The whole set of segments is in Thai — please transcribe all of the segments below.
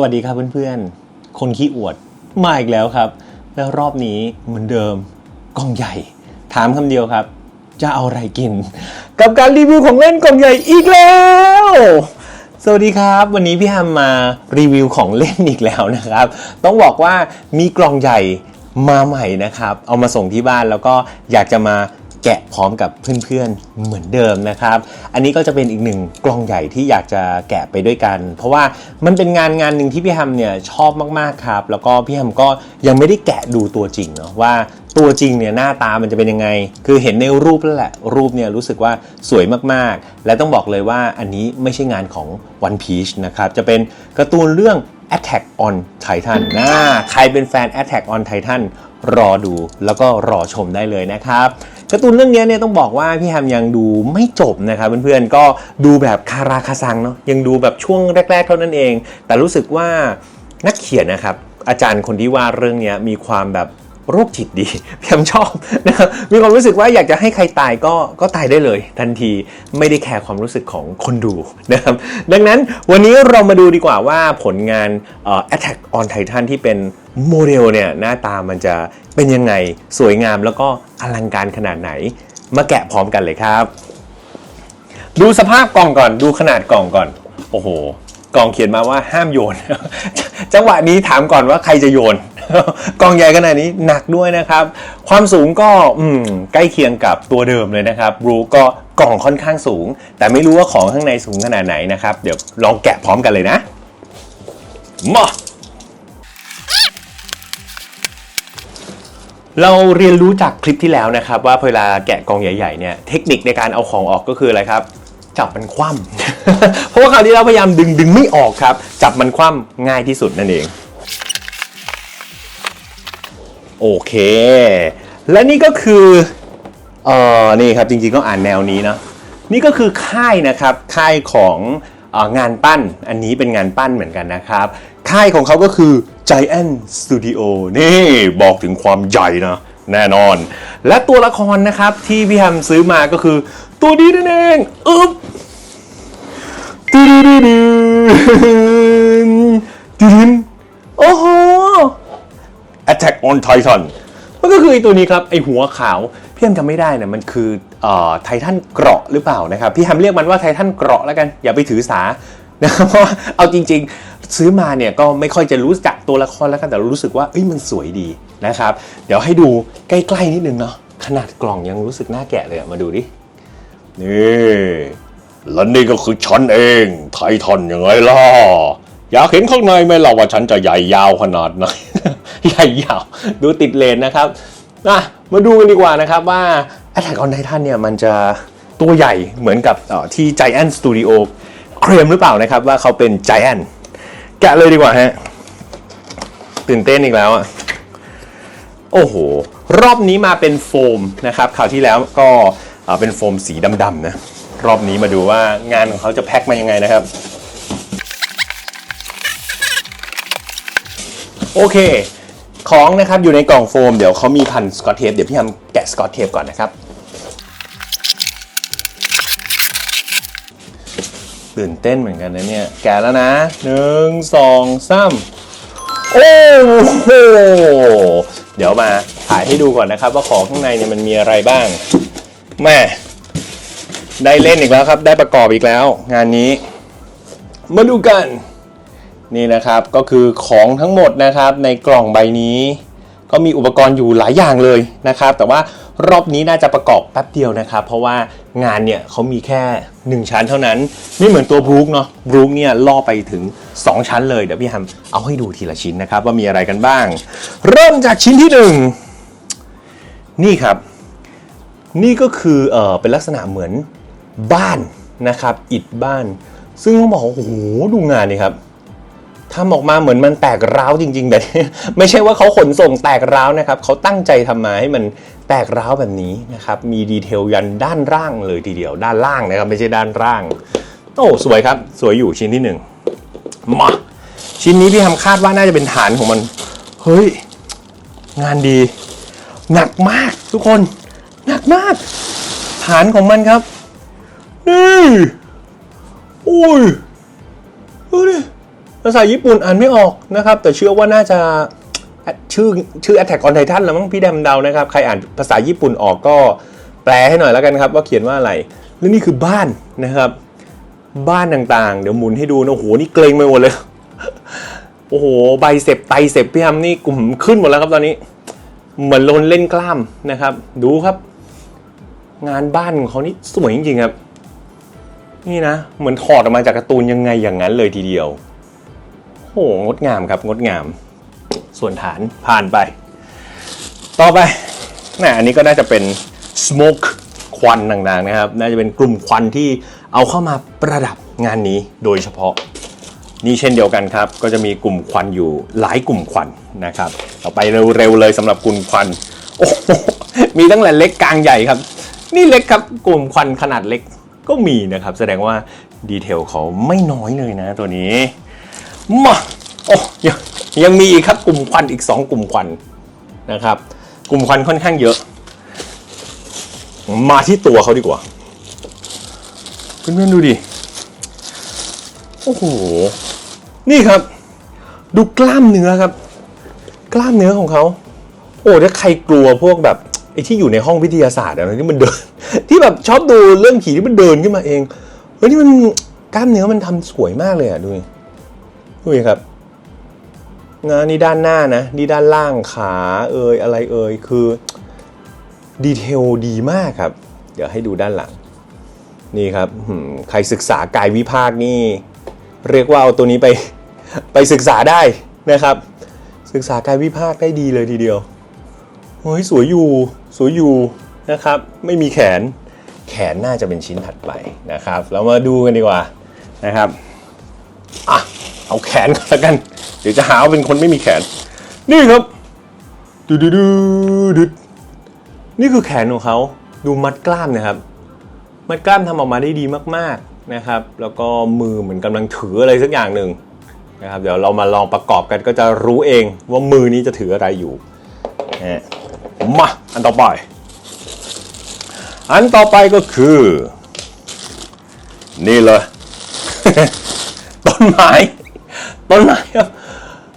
วัสดีครับเพื่อนๆ คนขี้อวดมาอีกแล้วครับ แล้วรอบนี้เหมือนเดิมกล่องใหญ่ ถามคำเดียวครับ จะเอาอะไรกิน กับการรีวิวของเล่นกล่องใหญ่อีกแล้ว สวัสดีครับ วันนี้พี่ฮัมมารีวิวของเล่นอีกแล้วนะครับ ต้องบอกว่ามีกล่องใหญ่มาใหม่นะครับ เอามาส่งที่บ้านแล้วก็อยากจะมา แกะพร้อมกับเพื่อนๆเหมือนเดิมนะครับ อันนี้ก็จะเป็นอีกหนึ่งกล่องใหญ่ที่อยากจะแกะไปด้วยกัน เพราะว่ามันเป็นงานงานหนึ่งที่พี่ฮัมเนี่ยชอบมากๆครับ แล้วก็พี่ฮัมก็ยังไม่ได้แกะดูตัวจริงเนาะว่าตัวจริงเนี่ยหน้าตามันจะเป็นยังไง คือเห็นในรูปแล้วแหละ รูปเนี่ยรู้สึกว่าสวยมากๆ และต้องบอกเลยว่าอันนี้ไม่ใช่งานของ One Piece นะครับ จะเป็นการ์ตูนเรื่อง Attack on Titan นะใครเป็นแฟน Attack on Titan รอดูแล้วก็รอชมได้เลยนะครับ การ์ตูนเรื่องนี้เนี่ยต้องบอกว่าพี่แฮมยังดูไม่จบนะครับเพื่อนๆก็ดูแบบคาราคาซังเนาะยังดูแบบช่วงแรก ๆ เท่านั้นเอง แต่รู้สึกว่านักเขียนนะครับอาจารย์คนที่ว่าเรื่องนี้มีความแบบ โรคจิตดีพี่แฮมชอบนะครับมีความรู้สึกว่าอยากจะให้ใครตายก็ก็ตายได้เลย ทันทีไม่ได้แคร์ความรู้สึกของคนดูนะครับดังนั้นวันนี้เรามาดูดีกว่าว่าผลงานเอ่อ Attack on Titan ที่เป็นโมเดลเนี่ยหน้าตามันจะเป็นยังไงสวยงามแล้วก็อลังการขนาดไหน มาแกะพร้อมกันเลยครับ ดูสภาพกล่องก่อนดูขนาดกล่องก่อน โอ้โห กล่องเขียนมาว่าห้ามโยน จังหวะนี้ถามก่อนว่าใครจะโยนกล่องใหญ่ขนาดนี้หนักด้วยนะครับ ความสูงก็อืใกล้เคียงกับตัวเดิมเลยนะครับรูก็กล่องค่อนข้างสูง แต่ไม่รู้ว่าของข้างในสูงขนาดไหนนะครับ เดี๋ยวลองแกะพร้อมกันเลยนะมาเราเรียนรู้จากคลิปที่แล้วนะครับ ว่าเวลาแกะกล่องใหญ่ๆเนี่ยเทคนิคในการเอาของออกก็คืออะไรครับ จับมันคว่ำ เพราะว่าคราวนี้เราพยายามดึงดึงไม่ออกครับ จับมันคว่ำง่ายที่สุดนั่นเอง โอเค และนี่ก็คือเอ่อนี่ครับจริงๆก็อ่านแนวนี้นะนี่ก็คือค่ายนะครับค่ายของงานปั้นอันนี้เป็นงานปั้นเหมือนกันนะครับ ค่ายของเขาก็คือ Giant Studio นี่บอกถึงความใหญ่นะแน่นอน และตัวละครนะครับที่พี่แฮมซื้อมาก็คือตัวนี้นั่นเองอึ๊บ ดดึ๊ดดึ๊ดดึ๊ดโอ้โห Attack on Titan มันก็คือไอตัวนี้ครับ ไอหัวขาว พี่แฮมจำไม่ได้นะมันคือไททันเกราะหรือเปล่านะครับ พี่แฮมเรียกมันว่าไททันเกราะแล้วกัน อย่าไปถือสานะครับเพราะเอาจริงๆ ซื้อมาเนี่ยก็ไม่ค่อยจะรู้จักตัวละครแล้วกันแต่รู้สึกว่าเอ้ยมันสวยดีนะครับ เดี๋ยวให้ดูใกล้ๆนิดนึงเนาะขนาดกล่องยังรู้สึกน่าแกะเลยอะมาดูดินี่ และนี่ก็คือฉันเอง ไททันยังไงล่ะ อยากเห็นข้างในไหมล่ะว่าฉันจะใหญ่ยาวขนาดไหน ใหญ่ยาว ดูติดเลนนะครับอะมาดูกันดีกว่านะครับว่า Attack on Titan เนี่ยมันจะตัวใหญ่เหมือนกับเอ่อที่ Giant Studio เคลมหรือเปล่านะครับว่าเขาเป็น Giant แกะเลยดีกว่าฮะ ตื่นเต้นอีกแล้วอะ โอ้โห รอบนี้มาเป็นโฟมนะครับคราวที่แล้วก็เป็นโฟมสีดำๆนะ รอบนี้มาดูว่างานของเขาจะแพ็คมายังไงนะครับ โอเค ของนะครับอยู่ในกล่องโฟม เดี๋ยวเขามีพันสกอตเทปเดี๋ยวพี่ทำแกะสกอตเทปก่อนนะครับ ตื่นเต้นเหมือนกันนะเนี่ย แกะแล้วนะหนึ่งสองสามโอ้โหเดี๋ยวมาถ่ายให้ดูก่อนนะครับ ว่าของข้างในเนี่ยมันมีอะไรบ้างแม่ ได้เล่นอีกแล้วครับ ได้ประกอบอีกแล้ว งานนี้ มาดูกัน นี่นะครับก็คือของทั้งหมดนะครับ ในกล่องใบนี้ ก็มีอุปกรณ์อยู่หลายอย่างเลยนะครับ แต่ว่ารอบนี้น่าจะประกอบแป๊บเดียวนะครับ เพราะว่างานเนี่ยเขามีแค่ 1 ชั้นเท่านั้น ไม่เหมือนตัวบรูคเนาะบรูคเนี่ยล่อไปถึง 2 ชั้นเลยเดี๋ยวพี่ฮัมเอาให้ดูทีละชิ้นนะครับ ว่ามีอะไรกันบ้าง เริ่มจากชิ้นที่ 1 นี่ครับ นี่ก็คือเออเป็นลักษณะเหมือน บ้านนะครับ อิฐบ้าน ซึ่งต้องบอกว่าโอ้โหดูงานนี่ครับทำออกมาเหมือนมันแตกร้าวจริง ๆแบบไม่ใช่ว่าเขาขนส่งแตกร้าวนะครับเขาตั้งใจทำมาให้มันแตกร้าวแบบนี้นะครับมีดีเทลยันด้านล่างเลยทีเดียว ด้านล่างนะครับไม่ใช่ด้านล่างโอ้สวยครับ สวยอยู่ชิ้นที่หนึ่งมาชิ้นนี้พี่ทำคาดว่าน่าจะเป็นฐานของมัน เฮ้ย งานดี หนักมากทุกคน หนักมาก ฐานของมันครับ นี่โอ้ยดูดิภาษาญี่ปุ่นอ่านไม่ออกนะครับ แต่เชื่อว่าน่าจะชื่อชื่อ Attack on Titan แล้วมั้งพี่แดมเดานะครับ ใครอ่านภาษาญี่ปุ่นออกก็แปลให้หน่อยแล้วกันครับ ว่าเขียนว่าอะไร แล้วนี่คือบ้านนะครับ บ้านต่างๆ เดี๋ยวหมุนให้ดูนะโอ้โหนี่เกรงไปหมดเลย โอ้โหใบเสพไตเสพพี่ทำนี่กลุ่มขึ้นหมดแล้วครับตอนนี้ เหมือนโลนเล่นกล้ามนะครับ ดูครับ งานบ้านของเขานี่สวยจริงๆครับ นี่นะ เหมือนถอดออกมาจากการ์ตูนยังไงอย่างนั้นเลยทีเดียวโอ้โหงดงามครับงดงาม ส่วนฐานผ่านไป ต่อไปน่อันนี้ก็น่าจะเป็น smoke ควันต่างๆนะครับ น่าจะเป็นกลุ่มควันที่เอาเข้ามาประดับงานนี้โดยเฉพาะ นี่เช่นเดียวกันครับ ก็จะมีกลุ่มควันอยู่หลายกลุ่มควันนะครับ ต่อไปเร็วๆเลยสำหรับกลุ่มควันโอ้มีตั้งแต่เล็กกลางใหญ่ครับ นี่เล็กครับกลุ่มควันขนาดเล็ก ก็มีนะครับ แสดงว่าดีเทลเขาไม่น้อยเลยนะตัวนี้ มาโอ้ยังยังมีอีกครับกลุ่มควันอีก 2 กลุ่มควันนะครับ กลุ่มควันค่อนข้างเยอะ มาที่ตัวเขาดีกว่าเพื่อนๆดูดิโอ้โหนี่ครับ ดูกล้ามเนื้อครับ กล้ามเนื้อของเขาโอ้ถ้าใครกลัวพวกแบบ ไอ้ที่อยู่ในห้องวิทยาศาสตร์อะไรที่มันเดิน ที่แบบชอบดูเรื่องผีที่มันเดินขึ้นมาเองเฮ้ยนี่มันกล้ามเนื้อมันทำสวยมากเลยอะดูดูครับงานนี่ด้านหน้านะนี่ด้านล่างขาเอยอะไรเอยคือดีเทลดีมากครับ เดี๋ยวให้ดูด้านหลัง นี่ครับใครศึกษากายวิภาคนี่ เรียกว่าเอาตัวนี้ไปไปศึกษาได้นะครับ ศึกษากายวิภาคได้ดีเลยทีเดียว โอ้ยสวยอยู่สวยอยู่นะครับไม่มีแขนแขนน่าจะเป็นชิ้นถัดไปนะครับ เรามาดูกันดีกว่านะครับอะเอาแขนก่อนแล้วกัน เดี๋ยวจะหาว่าเป็นคนไม่มีแขน นี่ครับดูดูดูดูนี่คือแขนของเขาดูมัดกล้ามนะครับ มัดกล้ามทำออกมาได้ดีมากๆนะครับ แล้วก็มือเหมือนกำลังถืออะไรสักอย่างหนึ่งนะครับ เดี๋ยวเรามาลองประกอบกันก็จะรู้เองว่ามือนี้จะถืออะไรอยู่นะ มาอันต่อไป อันต่อไปก็คือ นี่เลย ต้นไม้ ต้นไม้ครับ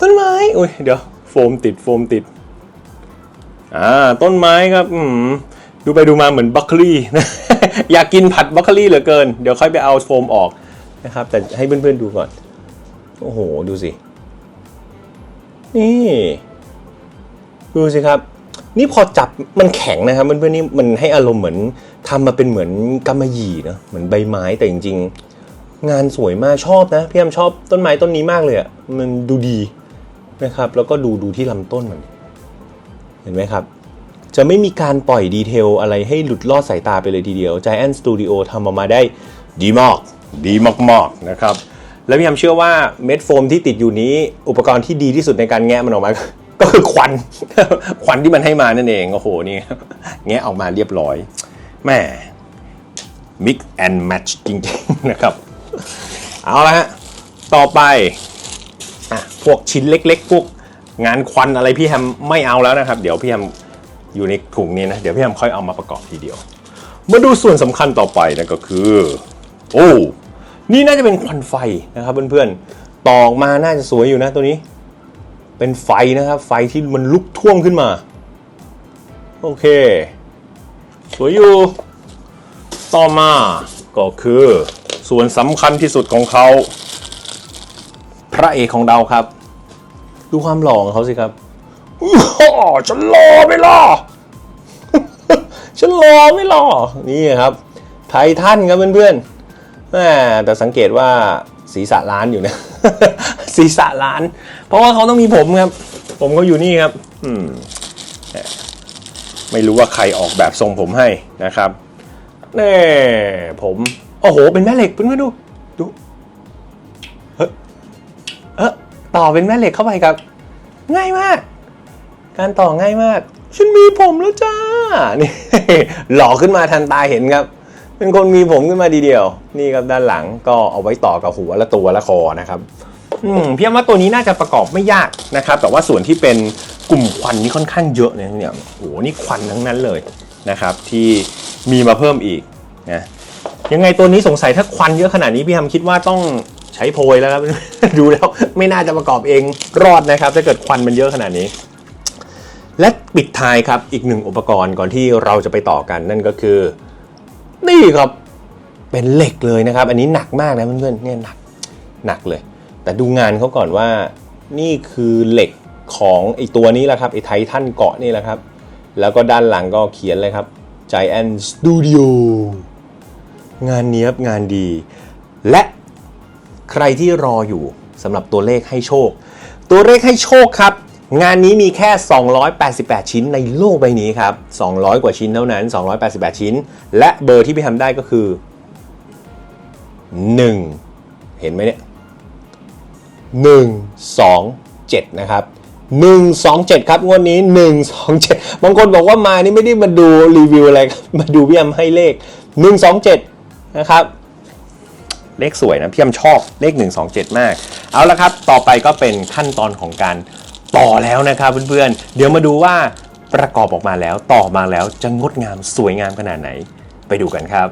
ต้นไม้อุ้ยเดี๋ยวโฟมติดโฟมติดอ่าต้นไม้ครับอืมดูไปดูมาเหมือนบรอกโคลี่อยากกินผัดบรอกโคลี่เหลือเกิน เดี๋ยวค่อยไปเอาโฟมออกนะครับ แต่ให้เพื่อนๆดูก่อน โอ้โห ดูสิ นี่ ดูสิครับ นี่พอจับมันแข็งนะครับเพื่อนๆนี่มันให้อารมณ์เหมือนทำมาเป็นเหมือนกำมะหยี่เนะเหมือนใบไม้แต่จริง ๆ งานสวยมากชอบนะพี่แอมชอบต้นไม้ต้นนี้มากเลยอะ่ะมันดูดีนะครับ แล้วก็ดูดูที่ลำต้นมัน เห็นไหมครับ จะไม่มีการปล่อยดีเทลอะไรให้หลุดลอดสายตาไปเลยทีเดียว Giant Studio ทำออกมาได้ดีมากดีมากๆนะครับ แล้วพี่ยามเชื่อว่าเม็ดโฟมที่ติดอยู่นี้อุปกรณ์ที่ดีที่สุดในการแงะมันออกมา ก็คือควันควันที่มันให้มานั่นเองโอ้โหนี่แงะออกมาเรียบร้อยแม่ mix and match จริงๆนะครับ เอาละฮะต่อไปอะพวกชิ้นเล็ก ๆ พวกงานควันอะไรพี่แฮมไม่เอาแล้วนะครับ เดี๋ยวพี่แฮมอยู่ในถุงนี้นะ เดี๋ยวพี่แฮมค่อยเอามาประกอบทีเดียว มาดูส่วนสำคัญต่อไปนะก็คือ โอ้ นี่น่าจะเป็นควันไฟนะครับเพื่อนๆตอออกมาน่าจะสวยอยู่นะตัวนี้ เป็นไฟนะครับ ไฟที่มันลุกท่วมขึ้นมา โอเค สวยอยู่ ต่อมาก็คือ ส่วนสำคัญที่สุดของเขา พระเอกของเราครับ ดูความหล่อของเขาสิครับอ๋อฉันหล่อไม่ล่ะฉันหล่อไม่ล่ะนี่ครับ ไททันครับเพื่อนๆแหมแต่สังเกตว่าศีรษะล้านอยู่นะ ศีรษะล้าน เพราะว่าเขาต้องมีผมครับ ผมเขาอยู่นี่ครับ อืมแหมไม่รู้ว่าใครออกแบบทรงผมให้นะครับแน่ผมโอ้โห เป็นแม่เหล็กเพื่อนๆดูดูเฮ้ยเออต่อเป็นแม่เหล็กเข้าไปครับ ง่ายมาก การต่อง่ายมาก ฉันมีผมแล้วจ้านี่หล่อขึ้นมาทันตาเห็นครับ เป็นคนมีผมขึ้นมาดีเดียว นี่ครับด้านหลังก็เอาไว้ต่อกับหัวและตัวและคอนะครับ อืมพี่ว่าตัวนี้น่าจะประกอบไม่ยากนะครับ แต่ว่าส่วนที่เป็นกลุ่มควันนี่ค่อนข้างเยอะเนี่ยเนี่ยโอ้โหนี่ควันทั้งนั้นเลยนะครับ ที่มีมาเพิ่มอีกนะยังไงตัวนี้สงสัยถ้าควันเยอะขนาดนี้พี่ทำคิดว่าต้องใช้โพยแล้วครับ ดูแล้วไม่น่าจะประกอบเองรอดนะครับ ถ้าเกิดควันมันเยอะขนาดนี้ และปิดท้ายครับอีกหนึ่งอุปกรณ์ก่อนที่เราจะไปต่อกันนั่นก็คือ นี่ครับเป็นเหล็กเลยนะครับ อันนี้หนักมากนะเพื่อนๆเนี่ยหนักหนักเลย แต่ดูงานเขาก่อนว่า นี่คือเหล็กของไอตัวนี้แหละครับไอไททันเกาะนี่แหละครับ แล้วก็ด้านหลังก็เขียนเลยครับ Giant Studio งานเนี้ยบงานดี และใครที่รออยู่สำหรับตัวเลขให้โชค ตัวเลขให้โชคครับ งานนี้มีแค่ 288 ชิ้นในโลกใบนี้ครับ 200 กว่าชิ้นเท่านั้น 288 ชิ้น และเบอร์ที่พี่ทำได้ก็คือ 1 เห็นไหมเนี่ย 1 2 7 นะครับ1 2 7 ครับงวดนี้ 1 2 7 บางคนบอกว่ามานี่ไม่ได้มาดูรีวิวอะไรครับมาดูพี่ยำให้เลข 1 2 7 นะครับ เลขสวยนะพี่ยำชอบเลข 1 2 7 มาก เอาละครับ ต่อไปก็เป็นขั้นตอนของการต่อแล้วนะครับเพื่อนๆ เดี๋ยวมาดูว่าประกอบออกมาแล้วต่อมาแล้วจะงดงามสวยงามขนาดไหน ไปดูกันครับ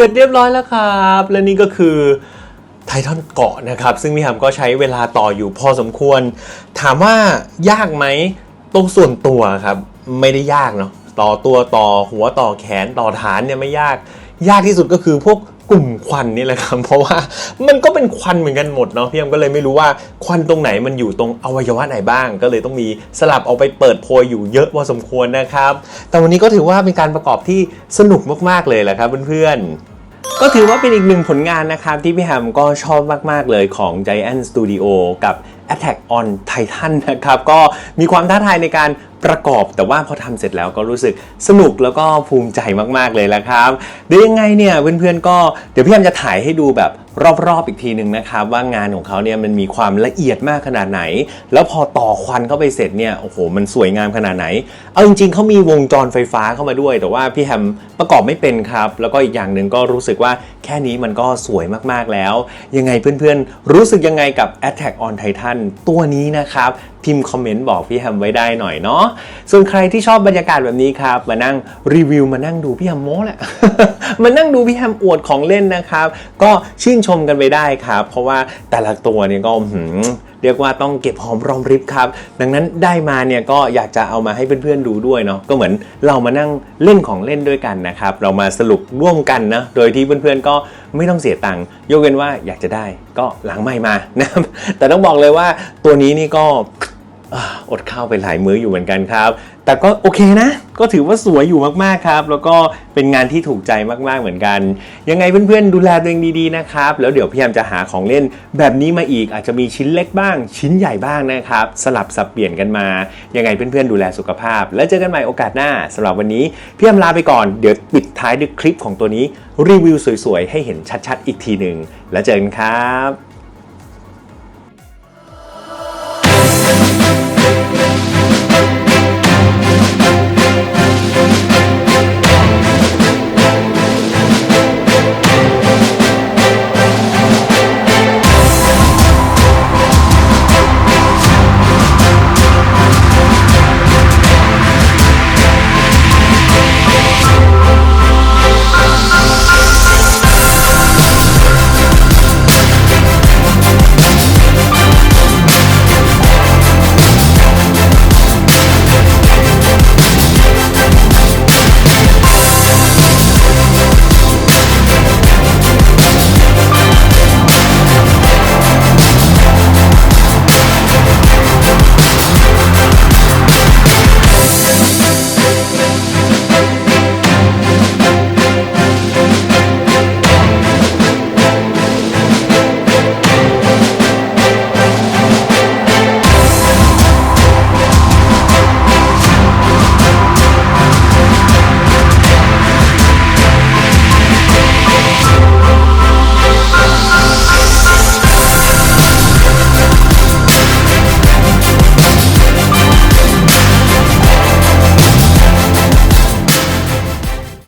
สร็จเรียบร้อยแล้วครับ และนี่ก็คือไททันเกาะนะครับ ซึ่งพี่หำก็ใช้เวลาต่ออยู่พอสมควร ถามว่ายากไหมตรงส่วนตัวครับ ไม่ได้ยากเนาะต่อตัวต่อหัวต่อแขนต่อฐานเนี่ยไม่ยาก ยากที่สุดก็คือพวกกลุ่มควันนี่แหละครับเพราะว่ามันก็เป็นควันเหมือนกันหมดเนาะพี่ยำก็เลยไม่รู้ว่าควันตรงไหนมันอยู่ตรงอวัยวะไหนบ้าง ก็เลยต้องมีสลับเอาไปเปิดโพยอยู่เยอะพอสมควรนะครับ แต่วันนี้ก็ถือว่าเป็นการประกอบที่สนุกมากๆเลยแหละครับเพื่อนๆ ก็ถือว่าเป็นอีกหนึ่งผลงานนะครับ ที่พี่แฮมก็ชอบมาก ๆ เลยของ Giant Studio กับ Attack on Titan นะครับ ก็มีความท้าทายในการประกอบ แต่ว่าพอทำเสร็จแล้วก็รู้สึกสนุกแล้วก็ภูมิใจมาก ๆ เลยละครับเดี๋ยวยังไงเนี่ยเพื่อนๆก็เดี๋ยวพี่แฮมจะถ่ายให้ดูแบบ รอบๆอีกทีหนึ่งนะครับว่างานของเขาเนี่ยมันมีความละเอียดมากขนาดไหน แล้วพอต่อควันเข้าไปเสร็จเนี่ยโอ้โหมันสวยงามขนาดไหน เอาจริงๆเขามีวงจรไฟฟ้าเข้ามาด้วย แต่ว่าพี่แฮมประกอบไม่เป็นครับ แล้วก็อีกอย่างหนึ่งก็รู้สึกว่าแค่นี้มันก็สวยมากๆแล้ว ยังไงเพื่อนๆ รู้สึกยังไงกับ Attack on Titan ตัวนี้นะครับพิมพ์คอมเมนต์บอกพี่แฮมไว้ได้หน่อยเนาะ ส่วนใครที่ชอบบรรยากาศแบบนี้ครับ มานั่งรีวิวมานั่งดูพี่แฮมโม้แหละ มานั่งดูพี่แฮมอวดของเล่นนะครับ ก็ชื่นชชมกันไปได้ครับ เพราะว่าแต่ละตัวเนี่ยก็เรียกว่าต้องเก็บหอมรอมริบครับ ดังนั้นได้มาเนี่ยก็อยากจะเอามาให้เพื่อนๆดูด้วยเนาะก็เหมือนเรามานั่งเล่นของเล่นด้วยกันนะครับ เรามาสรุปร่วมกันนะโดยที่เพื่อนๆก็ไม่ต้องเสียตังค์ยกเว้นว่าอยากจะได้ก็หลังไม่มานะครับแต่ต้องบอกเลยว่าตัวนี้นี่ก็อดข้าวไปหลายมื้ออยู่เหมือนกันครับ แต่ก็โอเคนะ ก็ถือว่าสวยอยู่มากๆครับ แล้วก็เป็นงานที่ถูกใจมากๆเหมือนกัน ยังไงเพื่อนๆดูแลตัวเองดีๆนะครับ แล้วเดี๋ยวพยายามจะหาของเล่นแบบนี้มาอีกอาจจะมีชิ้นเล็กบ้าง ชิ้นใหญ่บ้างนะครับ สลับสับเปลี่ยนกันมา ยังไงเพื่อนๆดูแลสุขภาพ แล้วเจอกันใหม่โอกาสหน้าสำหรับวันนี้พี่ยำลาไปก่อนเดี๋ยวปิดท้ายด้วยคลิปของตัวนี้รีวิวสวยๆให้เห็นชัดๆ อีกทีหนึ่งแล้วเจอกันครับ